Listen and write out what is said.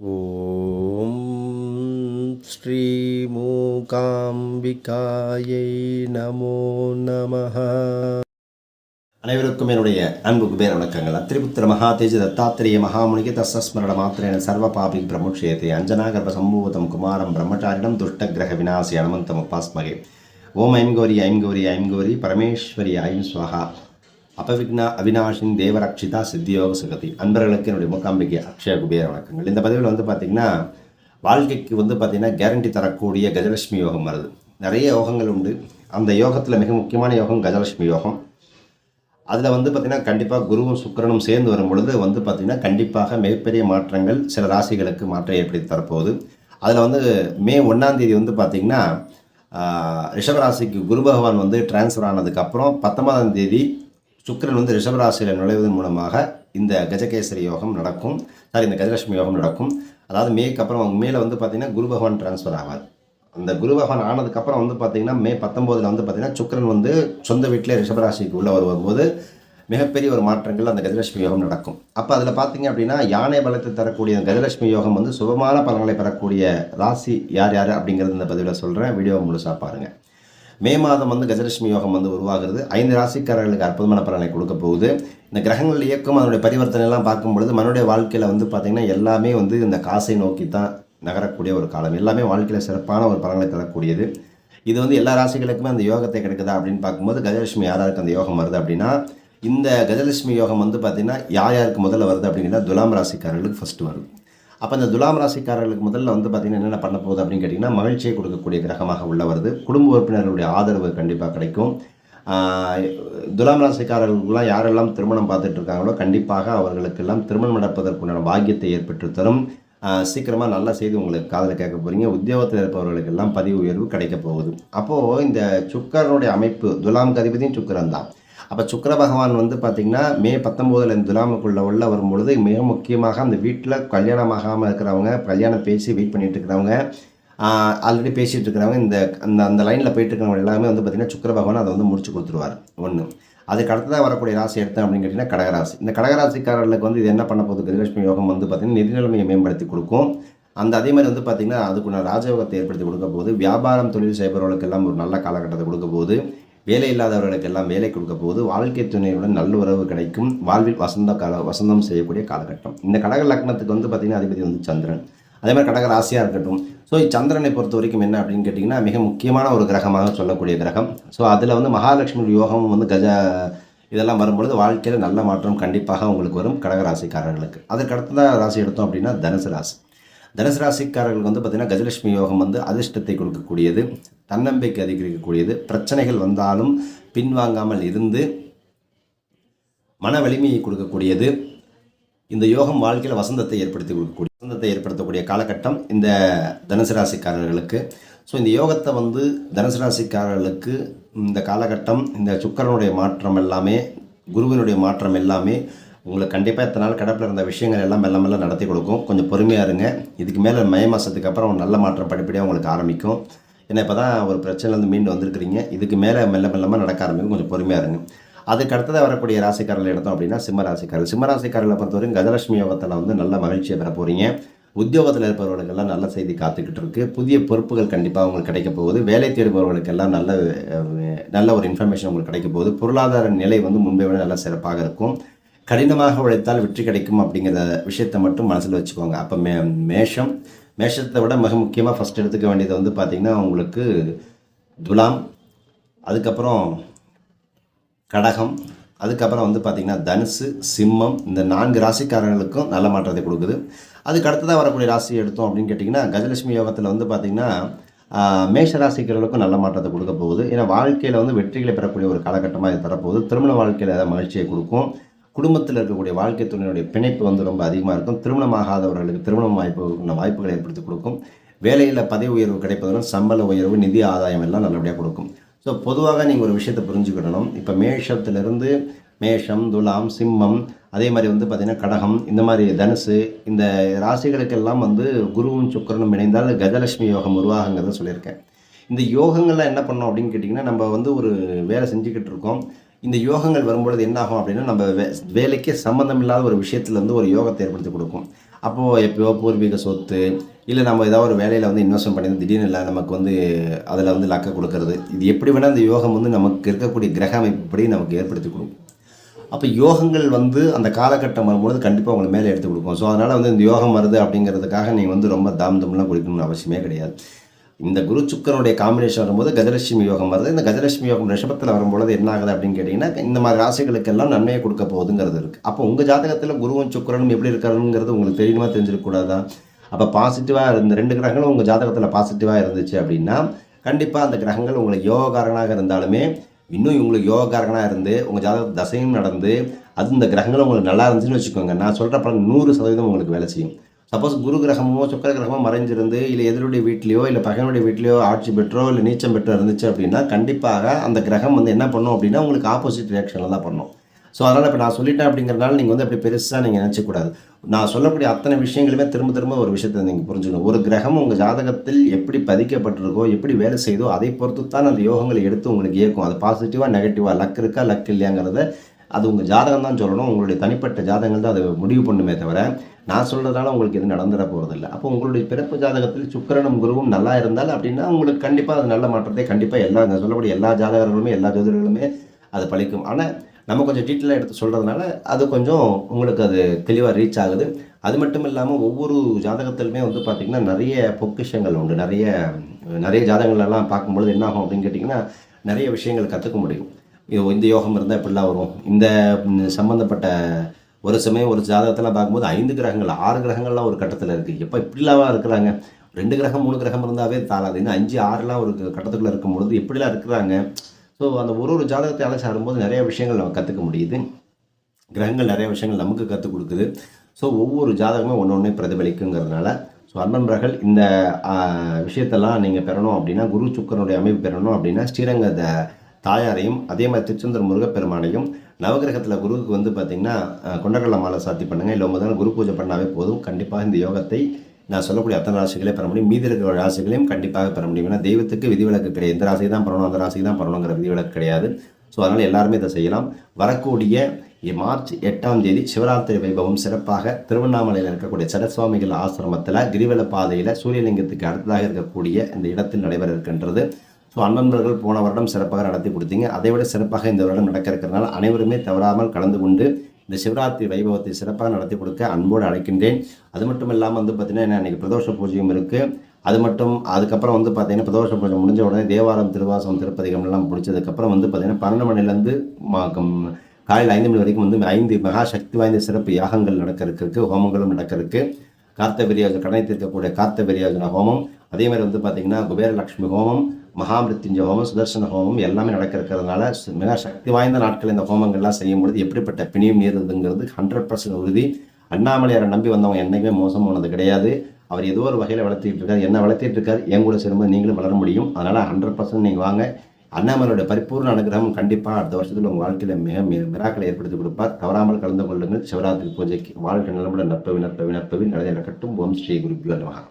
ॐ ஸ்ரீமூகாம்பிகாயை நமோ நமः அனைவருக்கும் என்னுடைய அன்பு குபேர வணக்கங்கள். அத்திரிபுத்திர மகா தேஜ தத்தாத்திரேய மகாமுனிக தசஸ்மரண மாத்திரேன சர்வ பாபி பிரமுட்சேத்தை அஞ்சனாகர்ப சம்பூதம் குமாரம் பிரம்மச்சாரிடம் துஷ்ட கிரக விநாசி அனுமந்தம் உபாஸ்மகே. ஓம் ஐம் கௌரி ஐம் கௌரி ஐம் கௌரி பரமேஸ்வரி ஐம் ஸ்வஹா. அபவிக்னா அவினாஷின் தேவரக்ஷிதா சித்தியோக சுகதி. அன்பர்களுக்கு என்னுடைய மூக்காம்பிகை அக்ஷய குபேர வணக்கங்கள். இந்த பதிவில் வந்து பார்த்திங்கன்னா வாழ்க்கைக்கு வந்து பார்த்திங்கன்னா கேரண்டி தரக்கூடிய கஜலட்சுமி யோகம் வருது. நிறைய யோகங்கள் உண்டு. அந்த யோகத்தில் மிக முக்கியமான யோகம் கஜலட்சுமி யோகம். அதில் வந்து பார்த்திங்கன்னா கண்டிப்பாக குருவும் சுக்கிரனும் சேர்ந்து வரும் பொழுது வந்து பார்த்திங்கன்னா கண்டிப்பாக மிகப்பெரிய மாற்றங்கள் சில ராசிகளுக்கு மாற்றம் ஏற்படுத்தி தரப்போகுது. அதில் வந்து மே ஒன்றாந்தேதி வந்து பார்த்திங்கன்னா ரிஷபராசிக்கு குரு பகவான் வந்து டிரான்ஸ்ஃபர் ஆனதுக்கப்புறம் பத்தொன்பதாம் தேதி சுக்கிரன் வந்து ரிஷபராசியில் நுழைவதன் மூலமாக இந்த கஜகேசரி யோகம் நடக்கும். சாரி இந்த கஜலட்சுமி யோகம் நடக்கும். அதாவது மேக்கு அப்புறம் அவங்க மேலே வந்து பார்த்திங்கன்னா குரு பகவான் டிரான்ஸ்ஃபர் ஆவார். அந்த குரு பகவான் ஆனதுக்கப்புறம் வந்து பார்த்தீங்கன்னா மே பத்தொம்போதில் வந்து பார்த்தீங்கன்னா சுக்கரன் வந்து சொந்த வீட்டிலே ரிஷபராசிக்கு உள்ளே வரும்போது மிகப்பெரிய ஒரு மாற்றங்கள் அந்த கஜலட்சுமி யோகம் நடக்கும். அப்போ அதில் பார்த்தீங்க அப்படின்னா யானை பலத்தை தரக்கூடிய அந்த கஜலட்சுமி யோகம் வந்து சுபமான பலன்களை பெறக்கூடிய ராசி யார் யார் அப்படிங்கிறது இந்த பதிவில் சொல்கிறேன் வீடியோ முழுசாக பாருங்கள் மே மாதம் வந்து கஜலட்சுமி யோகம் வந்து உருவாகிறது. ஐந்து ராசிக்காரர்களுக்கு அற்புதமான பலனை கொடுக்க போகுது. இந்த கிரகங்கள் இயக்கம் அதனுடைய பரிவர்த்தனைலாம் பார்க்கும்பொழுது மனுடைய வாழ்க்கையில் வந்து பார்த்திங்கன்னா எல்லாமே வந்து இந்த காசை நோக்கி தான் நகரக்கூடிய ஒரு காலம். எல்லாமே வாழ்க்கையில் சிறப்பான ஒரு பலன்களை தரக்கூடியது. இது வந்து எல்லா ராசிகளுக்குமே அந்த யோகத்தை கிடைக்குதா அப்படின்னு பார்க்கும்போது கஜலட்சுமி யாராருக்கு அந்த யோகம் வருது அப்படின்னா இந்த கஜலட்சுமி யோகம் வந்து பார்த்திங்கன்னா யார் யாருக்கு முதல்ல வருது அப்படின்னா துலாம் ராசிக்காரர்களுக்கு ஃபஸ்ட்டு வருது. அப்போ இந்த துலாம் ராசிக்காரர்களுக்கு முதல்ல வந்து பார்த்திங்கன்னா என்னென்ன பண்ண போகுது அப்படின்னு கேட்டிங்கன்னா மகிழ்ச்சியை கொடுக்கக்கூடிய கிரகமாக உள்ள வருது. குடும்ப உறுப்பினர்களுடைய ஆதரவு கண்டிப்பாக கிடைக்கும். துலாம் ராசிக்காரர்களுக்கெல்லாம் யாரெல்லாம் திருமணம் பார்த்துட்டு இருக்காங்களோ கண்டிப்பாக அவர்களுக்கெல்லாம் திருமணம் நடப்பதற்குண்டான பாக்கியத்தை ஏற்பட்டு தரும். சீக்கிரமாக நல்ல செய்தி உங்களுக்கு காதில் கேட்க போகிறீங்க உத்தியோகத்தில் இருப்பவர்களுக்கெல்லாம் பதிவு உயர்வு கிடைக்க போகுது. அப்போது இந்த சுக்கரனுடைய அமைப்பு துலாம் கதிபதியும் சுக்கரன் தான் அப்போ சுக்கிர பகவான் வந்து பார்த்திங்கன்னா மே பத்தொம்போதில் இந்த துலாமுக்குள்ளே உள்ள வரும்பொழுது மிக முக்கியமாக அந்த வீட்டில் கல்யாணம் ஆகாமல் இருக்கிறவங்க கல்யாணம் பேசி வெயிட் பண்ணிகிட்டு இருக்கிறவங்க ஆல்ரெடி பேசிகிட்டு இருக்கிறவங்க இந்த அந்த அந்த லைனில் போயிட்டு இருக்கிறவங்க எல்லாமே வந்து பார்த்திங்கன்னா சுக்கர பகவான் அதை வந்து முடிச்சு கொடுத்துருவார். ஒன்று அதுக்கு அடுத்ததாக வரக்கூடிய ராசி எடுத்தேன் அப்படின்னு கேட்டிங்கன்னா கடகராசி. இந்த கடகராசிக்காரர்களுக்கு வந்து இது என்ன பண்ண போகுது? கஜலட்சுமி யோகம் வந்து பார்த்திங்கன்னா நிதி நிலைமையை மேம்படுத்தி கொடுக்கும். அந்த அதே மாதிரி வந்து பார்த்திங்கன்னா அதுக்குள்ள ராஜயோகத்தை ஏற்படுத்தி கொடுக்க போகுது. வியாபாரம் தொழில் செய்பவர்களுக்கு எல்லாம் ஒரு நல்ல காலகட்டத்தை கொடுக்க போகுது. வேலை இல்லாதவர்களுக்கு எல்லாம் வேலை கொடுக்க போது வாழ்க்கை துணையுடன் நல்ல உறவு கிடைக்கும். வாழ்வில் வசந்த கால வசந்தம் செய்யக்கூடிய காலகட்டம். இந்த கடக லக்னத்துக்கு வந்து பார்த்திங்கன்னா அதிபதி வந்து சந்திரன். அதே மாதிரி கடக ராசியாக இருக்கட்டும். ஸோ சந்திரனை பொறுத்த வரைக்கும் என்ன அப்படின்னு கேட்டிங்கன்னா மிக முக்கியமான ஒரு கிரகமாக சொல்லக்கூடிய கிரகம். ஸோ அதில் வந்து மகாலட்சுமி யோகம் வந்து கஜ இதெல்லாம் வரும்பொழுது வாழ்க்கையில் நல்ல மாற்றம் கண்டிப்பாக உங்களுக்கு வரும் கடகராசிக்காரர்களுக்கு அதுக்கு அடுத்ததாக ராசி எடுத்தோம் அப்படின்னா தனுசு ராசி. தனுசு ராசிக்காரர்களுக்கு வந்து பார்த்திங்கன்னா கஜலட்சுமி யோகம் வந்து அதிர்ஷ்டத்தை கொடுக்கக்கூடியது தன்னம்பிக்கை அதிகரிக்கக்கூடியது. பிரச்சனைகள் வந்தாலும் பின்வாங்காமல் இருந்து மன வலிமையை கொடுக்கக்கூடியது. இந்த யோகம் வாழ்க்கையில் வசந்தத்தை ஏற்படுத்தி கொடுக்கக்கூடிய வசந்தத்தை ஏற்படுத்தக்கூடிய காலகட்டம் இந்த தனுசு ராசிக்காரர்களுக்கு ஸோ இந்த யோகத்தை வந்து தனுசு ராசிக்காரர்களுக்கு இந்த காலகட்டம் இந்த சுக்கரனுடைய மாற்றம் எல்லாமே குருவினுடைய மாற்றம் எல்லாமே உங்களுக்கு கண்டிப்பாக இத்தனை நாள் கிடப்பில் இருந்த விஷயங்கள் எல்லாம் மெல்ல மெல்ல நடத்தி கொடுக்கும். கொஞ்சம் பொறுமையாக இருங்க. இதுக்கு மேலே மே மாதத்துக்கு அப்புறம் ஒரு நல்ல மாற்றம் படிப்படியாக உங்களுக்கு ஆரம்பிக்கும். ஏன்னா இப்போ தான் ஒரு பிரச்சனைலேருந்து மீண்டு வந்திருக்கிறீங்க. இதுக்கு மேலே மெல்ல மெல்லமாக நடக்க ஆரம்பிக்கும். கொஞ்சம் பொறுமையாக இருங்க. அதுக்கு அடுத்ததாக வரக்கூடிய ராசிக்காரர்கள் எடுத்தோம் அப்படின்னா சிம்ம ராசிக்காரர்கள். சிம்ம ராசிக்காரர்களை பொறுத்தவரைக்கும் கஜலட்சுமி யோகத்தில் வந்து நல்ல மகிழ்ச்சியை பெற போகிறீங்க உத்தியோகத்தில் இருப்பவர்களுக்கெல்லாம் நல்ல செய்தி காத்துக்கிட்டு இருக்கு. புதிய பொறுப்புகள் கண்டிப்பாக உங்களுக்கு கிடைக்க போகுது. வேலை தேடுபவர்களுக்கெல்லாம் நல்ல நல்ல ஒரு இன்ஃபர்மேஷன் உங்களுக்கு கிடைக்க போகுது. பொருளாதார நிலை வந்து முன்பை விட நல்ல சிறப்பாக இருக்கும். கடினமாக உழைத்தால் வெற்றி கிடைக்கும் அப்படிங்கிற விஷயத்தை மட்டும் மனசில் வச்சுக்கோங்க. அப்போ மே மேஷம் மேஷத்தை விட மிக முக்கியமாக ஃபஸ்ட் எடுத்துக்க வேண்டியது வந்து பார்த்திங்கன்னா உங்களுக்கு துலாம் அதுக்கப்புறம் கடகம் அதுக்கப்புறம் வந்து பார்த்திங்கன்னா தனுசு சிம்மம் இந்த நான்கு ராசிக்காரர்களுக்கும் நல்ல மாற்றத்தை கொடுக்குது. அதுக்கு அடுத்ததாக வரக்கூடிய ராசி எடுத்தோம் அப்படின்னு கேட்டிங்கன்னா கஜலட்சுமி யோகத்தில் வந்து பார்த்திங்கன்னா மேஷ ராசிக்காரர்களுக்கும் நல்ல மாற்றத்தை கொடுக்க போகுது. ஏன்னா வாழ்க்கையில் வந்து வெற்றிகளை பெறக்கூடிய ஒரு காலகட்டமாக இது தரப்போகுது. திருமண வாழ்க்கையில் ஏதாவது மகிழ்ச்சியை கொடுக்கும். குடும்பத்தில் இருக்கக்கூடிய வாழ்க்கை துணையுடைய பிணைப்பு வந்து ரொம்ப அதிகமாக இருக்கும். திருமணமாகாதவர்களுக்கு திருமணம் வாய்ப்பு வாய்ப்புகளை ஏற்படுத்தி கொடுக்கும். வேலையில் பதவி உயர்வு கிடைப்பதுடன் சம்பள உயர்வு நிதி ஆதாயம் எல்லாம் நல்லபடியாக கொடுக்கும். ஸோ பொதுவாக நீங்கள் ஒரு விஷயத்தை புரிஞ்சுக்கிடணும். இப்போ மேஷத்திலிருந்து மேஷம் துலாம் சிம்மம் அதே மாதிரி வந்து பார்த்திங்கன்னா கடகம் இந்த மாதிரி தனுசு இந்த ராசிகளுக்கெல்லாம் வந்து குருவும் சுக்கிரனும் இணைந்தால் கஜலட்சுமி யோகம் உருவாகுங்கிறத சொல்லியிருக்கேன். இந்த யோகங்கள்லாம் என்ன பண்ணோம் அப்படின்னு கேட்டிங்கன்னா நம்ம வந்து ஒரு வேலை செஞ்சுக்கிட்டு இருக்கோம். இந்த யோகங்கள் வரும்பொழுது என்னாகும் அப்படின்னா நம்ம வே வேலைக்கு சம்மந்தம் இல்லாத ஒரு விஷயத்துலேருந்து ஒரு யோகத்தை ஏற்படுத்தி கொடுக்கும். அப்போது எப்போயோ பூர்வீக சொத்து இல்லை நம்ம ஏதாவது ஒரு வேலையில் வந்து இன்வெஸ்ட்மெண்ட் பண்ணி திடீர்னு இல்லை நமக்கு வந்து அதில் வந்து லக்க கொடுக்கறது இது எப்படி வேணால் அந்த யோகம் வந்து நமக்கு இருக்கக்கூடிய கிரக அமைப்புப்படி நமக்கு ஏற்படுத்தி கொடுக்கும். அப்போ யோகங்கள் வந்து அந்த காலகட்டம் வரும்பொழுது கண்டிப்பாக உங்களை மேலே எடுத்து கொடுக்கும். ஸோ அதனால் வந்து இந்த யோகம் வருது அப்படிங்கிறதுக்காக நீங்கள் வந்து ரொம்ப தாம் தம்லாம் குடிக்கணும்னு அவசியமே கிடையாது. இந்த குரு சுக்கரனுடைய காம்பினேஷன் வரும்போது கஜலட்சுமி யோகம் வருது. இந்த கஜலட்சுமி யோகம் ரிஷபத்தில் வரும்பொழுது என்ன ஆகுது அப்படின்னு கேட்டிங்கன்னா இந்த மாதிரி ராசிகளுக்கெல்லாம் நன்மையை கொடுக்க போகுதுங்கிறது இருக்குது அப்போ உங்கள் ஜாதகத்தில் குருவும் சுக்கரனும் எப்படி இருக்காருங்கிறது உங்களுக்கு தெரியுமா தெரிஞ்சிருக்கக்கூடாதா? அப்போ பாசிட்டிவாக இருந்த ரெண்டு கிரகங்களும் உங்கள் ஜாதகத்தில் பாசிட்டிவாக இருந்துச்சு அப்படின்னா கண்டிப்பாக அந்த கிரகங்கள் உங்களுக்கு யோகக்காரனாக இருந்தாலுமே இன்னும் இவங்களுக்கு யோகக்காரனாக இருந்து உங்கள் ஜாதக தசையும் நடந்து அது இந்த கிரகங்களும் உங்களுக்கு நல்லா இருந்துச்சுன்னு வச்சுக்கோங்க. நான் சொல்கிற பலன் நூறு சதவீதம் உங்களுக்கு வேலை செய்யும். சப்போஸ் குரு கிரகமோ சுக்கர கிரகமோ மறைஞ்சிருந்து இல்லை எதிருடைய வீட்லேயோ இல்லை பகனுடைய வீட்லேயோ ஆட்சி பெற்றோ இல்லை நீச்சம் பெற்றோ இருந்துச்சு அப்படின்னா கண்டிப்பாக அந்த கிரகம் வந்து என்ன பண்ணும் அப்படின்னா உங்களுக்கு ஆப்போசிட் ரியாக்ஷனில் தான் பண்ணும். ஸோ அதனால் இப்போ நான் சொல்லிட்டேன் அப்படிங்கிறனால நீங்கள் வந்து அப்படி பெருசாக நீங்கள் நினச்சக்கூடாது. நான் சொல்லக்கூடிய அத்தனை விஷயங்களுமே திரும்ப திரும்ப ஒரு விஷயத்தை நீங்கள் புரிஞ்சுக்கணும். ஒரு கிரகம் உங்கள் ஜாதகத்தில் எப்படி பதிக்கப்பட்டிருக்கோ எப்படி வேலை செய்தோ அதை பொறுத்து தான் அந்த யோகங்களை எடுத்து உங்களுக்கு இயக்கும். அது பாசிட்டிவாக நெகட்டிவாக லக் இருக்கா லக் இல்லையாங்கிறத அது உங்கள் ஜாதகம் தான் சொல்லணும். உங்களுடைய தனிப்பட்ட ஜாதகங்கள் தான் அதை முடிவு பண்ணுமே தவிர நான் சொல்கிறதுனால உங்களுக்கு எதுவும் நடந்துட போகிறதில்ல அப்போ உங்களுடைய பிறப்பு ஜாதகத்தில் சுக்கரனும் குருவும் நல்லா இருந்தால் அப்படின்னா உங்களுக்கு கண்டிப்பாக அது நல்ல மாற்றத்தை கண்டிப்பாக எல்லா நான் சொல்லக்கூடிய எல்லா ஜாதகர்களுமே எல்லா ஜோதிடர்களுமே அது பழிக்கும். ஆனால் நம்ம கொஞ்சம் டீட்டெயிலாக எடுத்து சொல்கிறதுனால அது கொஞ்சம் உங்களுக்கு அது தெளிவாக ரீச் ஆகுது. அது மட்டும் இல்லாமல் ஒவ்வொரு ஜாதகத்திலுமே வந்து பார்த்திங்கன்னா நிறைய பொக்கிஷங்கள் உண்டு. நிறைய நிறைய ஜாதகங்கள்லாம் பார்க்கும்பொழுது என்ன ஆகும் அப்படின்னு கேட்டிங்கன்னா நிறைய விஷயங்கள் கற்றுக்க முடியும். இந்த யோகம் இருந்தால் இப்படிலாம் வரும். இந்த சம்மந்தப்பட்ட ஒரு சமயம் ஒரு ஜாதகத்தெல்லாம் பார்க்கும்போது ஐந்து கிரகங்கள் ஆறு கிரகங்கள்லாம் ஒரு கட்டத்தில் இருக்குது எப்போ இப்படிலாம் இருக்கிறாங்க? ரெண்டு கிரகம் மூணு கிரகம் இருந்தாவே தாளாது இன்னும் அஞ்சு ஆறுலாம் ஒரு கட்டத்துக்குள்ளே இருக்கும் பொழுது எப்படிலாம் இருக்கிறாங்க. ஸோ அந்த ஒரு ஒரு ஜாதகத்தை அழைச்சி ஆடும்போது நிறைய விஷயங்கள் நம்ம கற்றுக்க முடியுது. கிரகங்கள் நிறைய விஷயங்கள் நமக்கு கற்றுக் கொடுக்குது. ஸோ ஒவ்வொரு ஜாதகமும் ஒன்று ஒன்றே பிரதிபலிக்குங்கிறதுனால ஸோ அன்பன்பர்கள் இந்த விஷயத்தெல்லாம் நீங்கள் பெறணும் அப்படின்னா குரு சுக்கரனுடைய அமைப்பு பெறணும் அப்படின்னா ஸ்ரீரங்கத்தை தாயாரையும் அதே மாதிரி திருச்செந்தூர் முருகப்பெருமானையும் நவகிரகத்தில் குருவுக்கு வந்து பார்த்திங்கன்னா ஆஹ், கொண்டக்கடலை மாலை சாத்தி பண்ணுங்கள் இல்லை முதல்ல குரு பூஜை பண்ணாவே போதும். கண்டிப்பாக இந்த யோகத்தை நான் சொல்லக்கூடிய அத்தனை ராசிகளே பெற முடியும். மீதி இருக்கிற ராசிகளையும் கண்டிப்பாக பெற முடியும். ஏன்னா தெய்வத்துக்கு விதிவிலக்கு கிடையாது. எந்த ராசிக்கு தான் பண்ணணும் அந்த ராசிக்கு தான் பண்ணணுங்கிற விதிவிலக்கு கிடையாது. ஸோ அதனால் எல்லாருமே இதை செய்யலாம். வரக்கூடிய மார்ச் எட்டாம் தேதி சிவராத்திரி வைபவம் சிறப்பாக திருவண்ணாமலையில் இருக்கக்கூடிய சரஸ்வாமிகள் ஆசிரமத்தில் கிரிவல பாதையில் சூரியலிங்கத்துக்கு அடுத்ததாக இருக்கக்கூடிய இந்த இடத்தில் நடைபெற இருக்கின்றது. ஸோ அன்பர்கள் போன வருடம் சிறப்பாக நடத்தி கொடுத்தீங்க. அதை விட சிறப்பாக இந்த வருடம் நடக்க இருக்கிறதுனால அனைவருமே தவறாமல் கலந்து கொண்டு இந்த சிவராத்திரி வைபவத்தை சிறப்பாக நடத்தி கொடுக்க அன்போடு அழைக்கின்றேன். அது மட்டும் இல்லாமல் வந்து பார்த்தீங்கன்னா இன்னைக்கு பிரதோஷ பூஜையும் இருக்குது அது மட்டும் அதுக்கப்புறம் வந்து பார்த்தீங்கன்னா பிரதோஷ பூஜை முடிஞ்ச உடனே தேவாரம் திருவாசம் திருப்பதிகம் எல்லாம் முடிச்சதுக்கப்புறம் வந்து பார்த்தீங்கன்னா பன்னெண்டு மணிலேருந்து காலையில் ஐந்து மணி வரைக்கும் வந்து ஐந்து மகா சக்தி வாய்ந்த சிறப்பு யாகங்கள் நடக்கிறதுக்கு ஹோமங்களும் நடக்கிறதுக்கு கார்த்த கார்த்தபெரியாஜ கடனை தீர்க்கக்கூடிய கார்த்தபெரியாஜன ஹோமம். அதே மாதிரி வந்து பார்த்தீங்கன்னா குபேரலட்சுமி ஹோமம். மகாமிருத்யுஞ்ச ஹோமம் சுதர்சன ஹோமம் எல்லாமே நடக்க இருக்கிறதுனால மிக சக்தி வாய்ந்த நாட்கள் இந்த ஹோமங்கள்லாம் செய்யும் பொழுது எப்படிப்பட்ட பிணியும் நேருதுங்கிறது ஹண்ட்ரட் பர்சன்ட் உறுதி. அண்ணாமலையாரை நம்பி வந்தவங்க என்னைக்குமே மோசம் போனது கிடையாது. அவர் ஏதோ ஒரு வகையில் வளர்த்திட்டு இருக்காரு. என்ன வளர்த்திட்டு இருக்காரு? என் கூட சேரும்போது நீங்களும் வளர முடியும். அதனால் ஹண்ட்ரட் பர்சன்ட் நீங்கள் வாங்க. அண்ணாமலையோட பரிபூர்ண அனுகிரகம் கண்டிப்பாக அடுத்த வருஷத்தில் உங்கள் வாழ்க்கையில் மிக மிக மிராக்களை ஏற்படுத்தி கொடுப்பார். தவறாமல் கலந்து கொள்ளுங்கள். சிவராத்திரி பூஜைக்கு வாழ்க்கை நிலமுடன். நற்பவி நற்பவி நற்பவி நடந்த நடக்கட்டும் ஓம் ஸ்ரீ குருபியோ நமகா